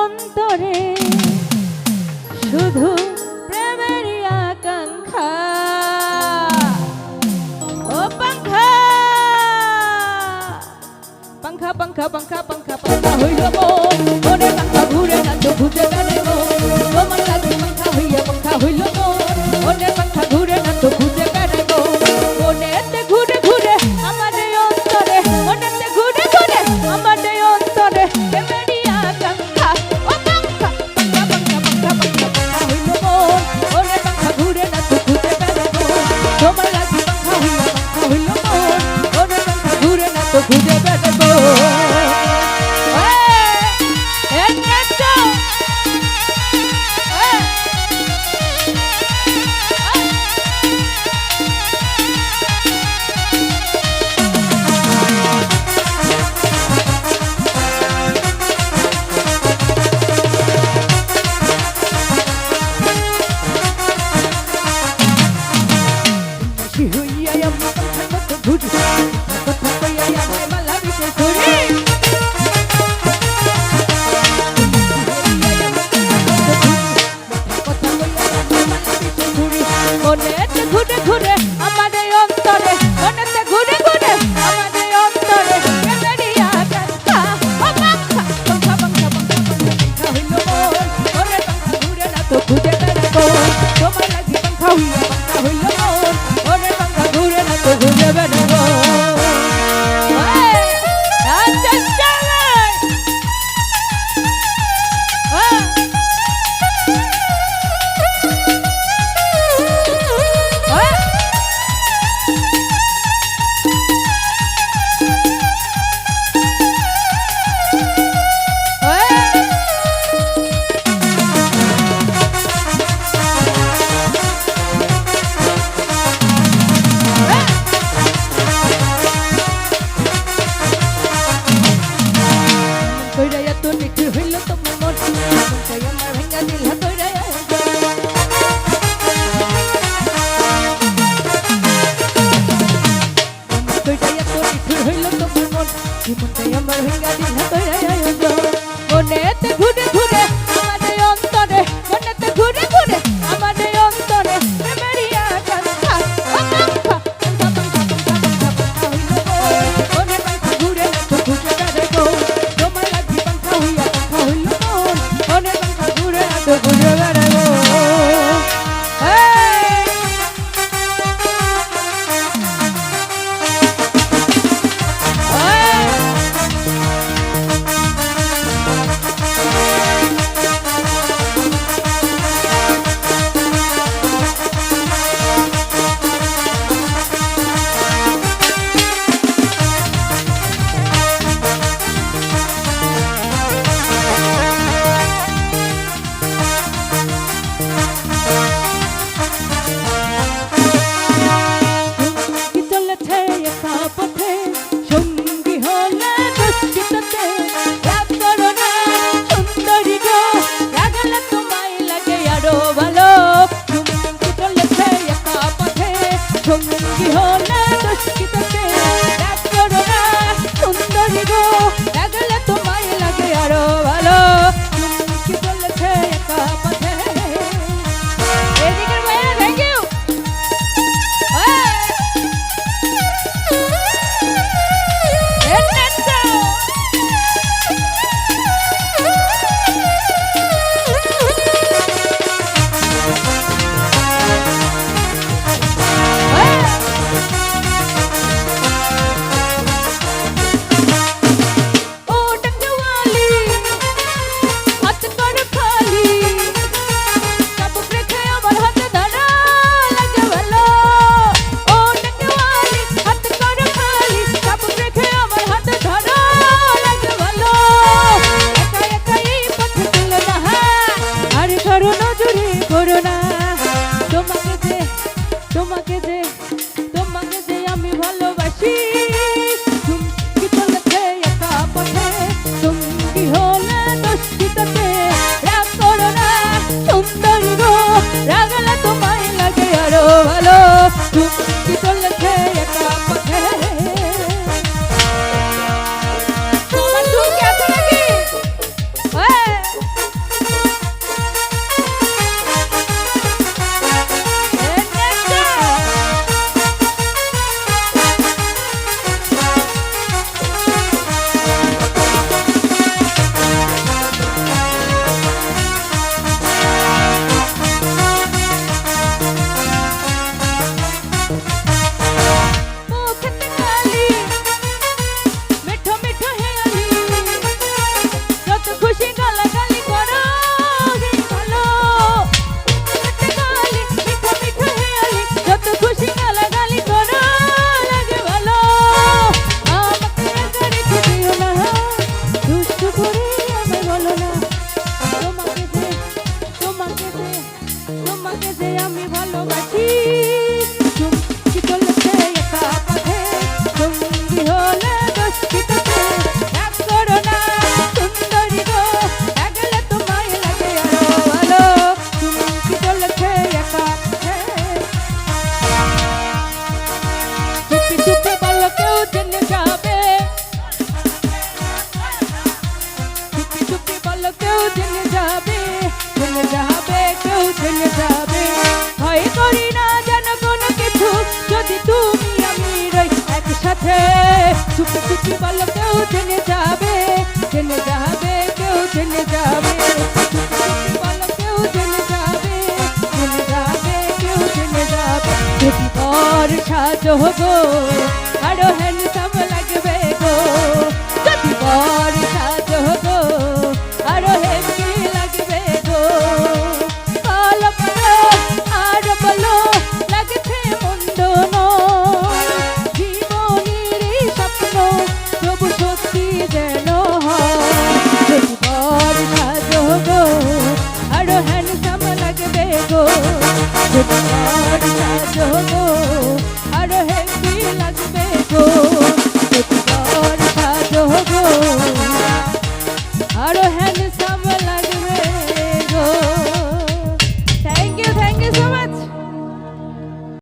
অন্তরে। শুধু প্রেমের আকাঙ্ক্ষা। ও পাঙ্খা। পাঙ্খা পাঙ্খা পাঙ্খা পাঙ্খা পাঙ্খা হইল মনে পাঙ্খা ঘুরে নাচ ঘুরে বেড়ে মন পাঙ্খা পাঙ্খা হইয়া পাঙ্খা হইল মনে পাঙ্খা খুশি হইয়া আমার কথা ঘুরি কথা কইয়া আমার মালারিকে ঘুরি মনেতে ঘুরে ঘুরে আমাদের অন্তরে মনেতে ঘুরে ঘুরে আমাদের অন্তরে ঘুরে না তো ঘুরে বেড়াবো। তোমার লাগি পন্থা হইয়া পন্থা হইল Soy un merengue, dile ছুটে ছুটি বলো কেউ জেনে যাবে জেনে যাবে, কেউ জেনে যাবে। যদি বর্ষা যোগ আরও হ্যাঁ সহজ